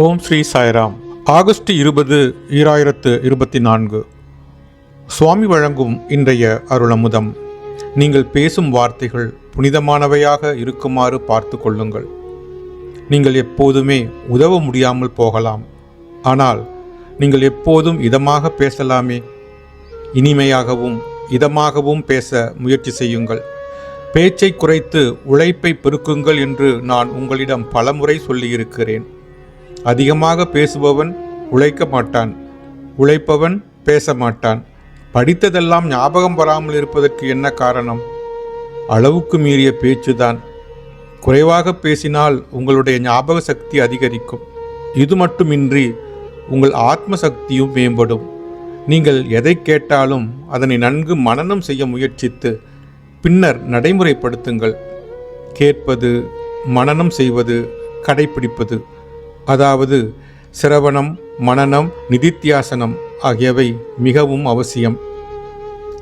ஓம் Sri Sairam. August இருபது ஈராயிரத்து இருபத்தி நான்கு. சுவாமி வழங்கும் இன்றைய அருளமுதம். நீங்கள் பேசும் வார்த்தைகள் புனிதமானவையாக இருக்குமாறு பார்த்து கொள்ளுங்கள். நீங்கள் எப்போதுமே உதவ முடியாமல் போகலாம். ஆனால் நீங்கள் எப்போதும் இதமாக பேசலாமே. இனிமையாகவும் இதமாகவும் பேச முயற்சி செய்யுங்கள். பேச்சை குறைத்து உழைப்பை பெருக்குங்கள் என்று நான் உங்களிடம் பலமுறை சொல்லியிருக்கிறேன். அதிகமாக பேசுபவன் உழைக்க மாட்டான் உழைப்பவன் பேச மாட்டான் படித்ததெல்லாம் ஞாபகம் வராமல் இருப்பதற்கு என்ன காரணம்? அளவுக்கு மீறிய பேச்சுதான். குறைவாக பேசினால் உங்களுடைய ஞாபக சக்தி அதிகரிக்கும். இது மட்டுமின்றி உங்கள் ஆத்ம சக்தியும் மேம்படும். நீங்கள் எதை கேட்டாலும் அதனை நன்கு மனனம் செய்ய முயற்சித்து பின்னர் நடைமுறைப்படுத்துங்கள். கேட்பது மனனம் செய்வது கடைப்பிடிப்பது. அதாவது சிரவணம் மனனம் நிதித்தியாசனம் ஆகியவை மிகவும் அவசியம்.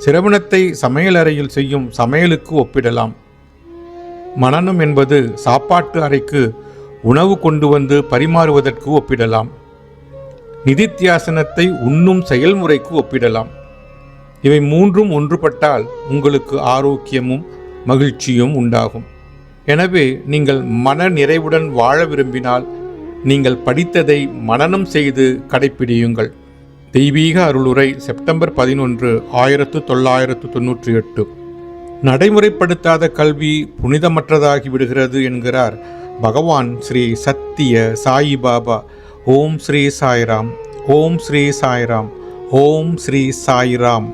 சிரவணத்தை சமையலறையில் செய்யும் சமையலுக்கு ஒப்பிடலாம். மனனம் என்பது சாப்பாட்டு அறைக்கு உணவு கொண்டு வந்து பரிமாறுவதற்கு ஒப்பிடலாம். நிதித்தியாசனத்தை உண்ணும் செயல்முறைக்கு ஒப்பிடலாம். இவை மூன்றும் ஒன்றுபட்டால் உங்களுக்கு ஆரோக்கியமும் மகிழ்ச்சியும் உண்டாகும். எனவே நீங்கள் மன நிறைவுடன் வாழ விரும்பினால் நீங்கள் படித்ததை மனனம் செய்து கடைப்பிடியுங்கள். தெய்வீக அருளுரை செப்டம்பர் பதினொன்று ஆயிரத்து தொள்ளாயிரத்து தொன்னூற்றி எட்டு. நடைமுறைப்படுத்தாத கல்வி புனிதமற்றதாகி விடுகிறது என்கிறார் பகவான் ஸ்ரீ சத்திய சாயிபாபா ஓம் ஸ்ரீ சாய்ராம் ஓம் ஸ்ரீ சாய்ராம் ஓம் ஸ்ரீ சாய்ராம்.